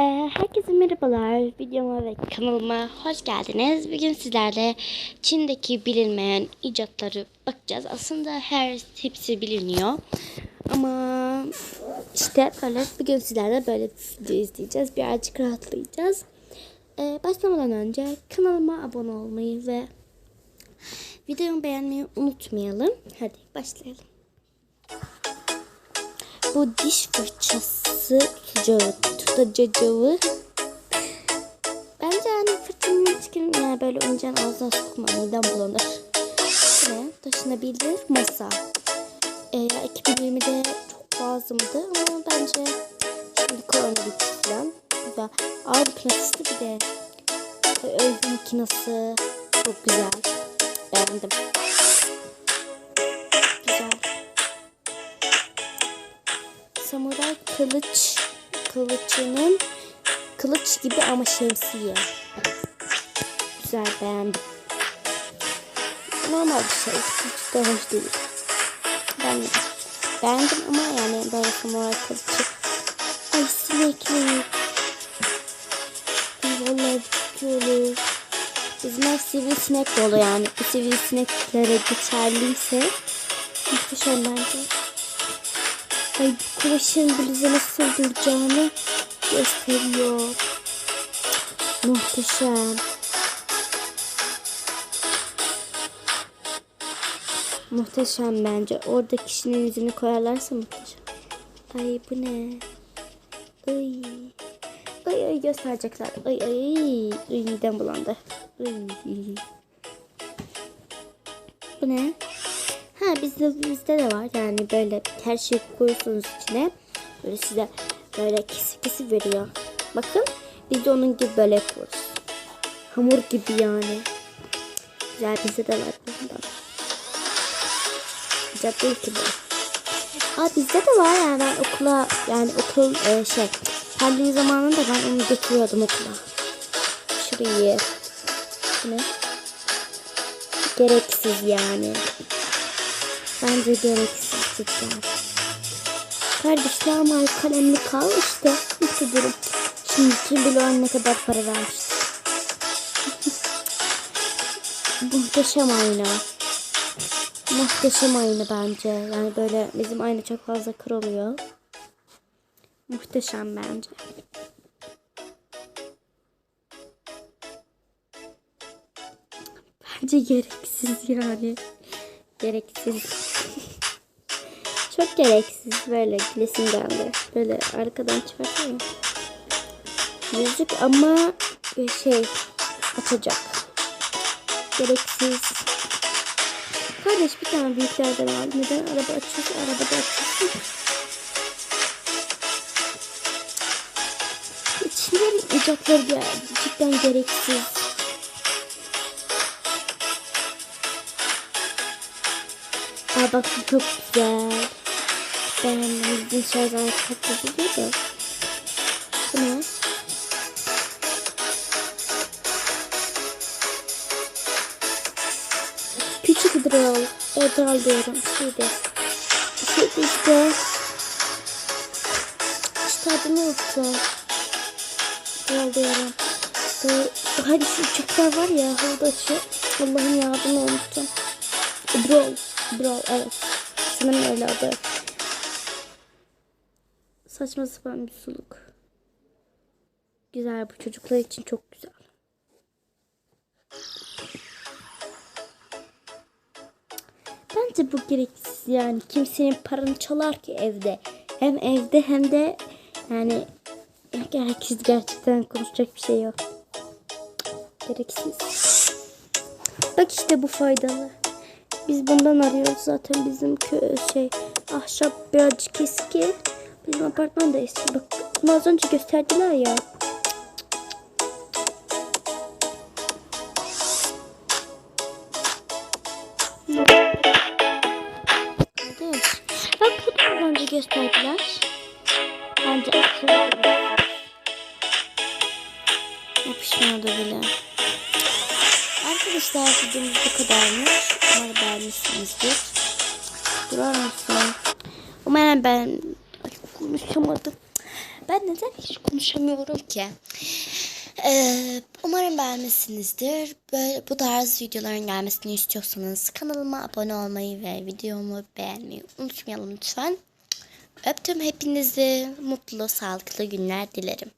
Ee, herkese merhabalar. Videoma ve kanalıma hoş geldiniz. Bugün sizlerle Çin'deki bilinmeyen icatları bakacağız. Aslında her hepsi biliniyor. Ama işte böyle bugün sizlerle böyle video izleyeceğiz. Birazcık rahatlayacağız. Ee, başlamadan önce kanalıma abone olmayı ve videomu beğenmeyi unutmayalım. Hadi başlayalım. Bu diş fırçası tutacağı, tutacağı. Bence yani fırçanın çıkın yani böyle oyuncağın ağzına sokma midem bulanır. Bu ne? Taşınabilir masa. Ee, 2020'de çok lazımdı ama bence şimdi korona bitti falan. Güzel. Ağır plastik bir de örgü makinesi çok güzel. Beğendim. Samuray kılıç kılıcının kılıç gibi ama şemsiye. Güzel beğendim. Normal bir şey. Hiç de hoş değil. Ben beğendim ama yani böyle samuray kılıcı. Ay sinekli. Vallahi olur. Bizim ev sivrisinek dolu yani. Bu sivrisineklere geçerliyse muhteşem bence. Ay kumaşın bluza nasıl duracağını gösteriyor. Muhteşem. Muhteşem bence. Orada kişinin yüzünü koyarlarsa muhteşem. Ay bu ne? Ay. Ay ay gösterecekler. Ay ay. Ay midem bulandı. Ay. Bu ne? Ha bizde bizde de var yani böyle her şey koyuyorsunuz içine. Böyle size böyle kesip kesip veriyor. Bakın biz de onun gibi böyle yapıyoruz. Hamur gibi yani. Güzel bizde de var. Güzel değil ki bu. Aa bizde de var yani ben okula yani okul e, şey pandemi zamanında ben onu götürüyordum okula. Şurayı. Ne? Gereksiz yani. Bence gereksiz cidden. Kardeş normal kalemli kal işte. Mutlu durum. Şimdi kim bilir ne kadar para vermiştir. Muhteşem ayna. Muhteşem ayna bence. Yani böyle bizim ayna çok fazla kırılıyor. Muhteşem bence. Bence gereksiz yani. Gereksiz. Çok gereksiz böyle gülesim geldi. Böyle arkadan çıkartayım. Yüzük ama şey açacak. Gereksiz. Kardeş bir tane büyüklerden al. Neden araba açıyorsun? Arabada açıyorsun. İçinden icatları cidden gereksiz. Aa bak bu çok güzel. Şarj aleti çok güzel. Bu ne? Küçük hidrol. Hidrol diyorum. Şeydi. Şeydi işte. İşte adını unuttum. Hidrol diyorum. Hani şu uçaklar var ya havada açıyor. Allah'ım ya adını unuttum. Hidrol. Brawl evet. Sanırım öyle adı. Saçma sapan bir suluk. Güzel bu çocuklar için çok güzel. Bence bu gereksiz yani. Kimsenin paranı çalar ki evde. Hem evde hem de yani gereksiz gerçekten konuşacak bir şey yok. Gereksiz. Bak işte bu faydalı. Biz bundan arıyoruz zaten bizim şey ahşap birazcık eski. Bizim apartman da eski. Bak bunu az önce gösterdiler ya. Kardeş. Bak bunu önce gösterdiler. Bence akıllı. Yapışmadı bile. Arkadaşlar videomuz bu kadarmış. Umarım beğenmişsinizdir. Durar mısın? Umarım ben konuşamadım. Ben neden hiç konuşamıyorum ki? Ee, umarım beğenmişsinizdir. Böyle bu tarz videoların gelmesini istiyorsanız kanalıma abone olmayı ve videomu beğenmeyi unutmayalım lütfen. Öptüm hepinizi. Mutlu, sağlıklı günler dilerim.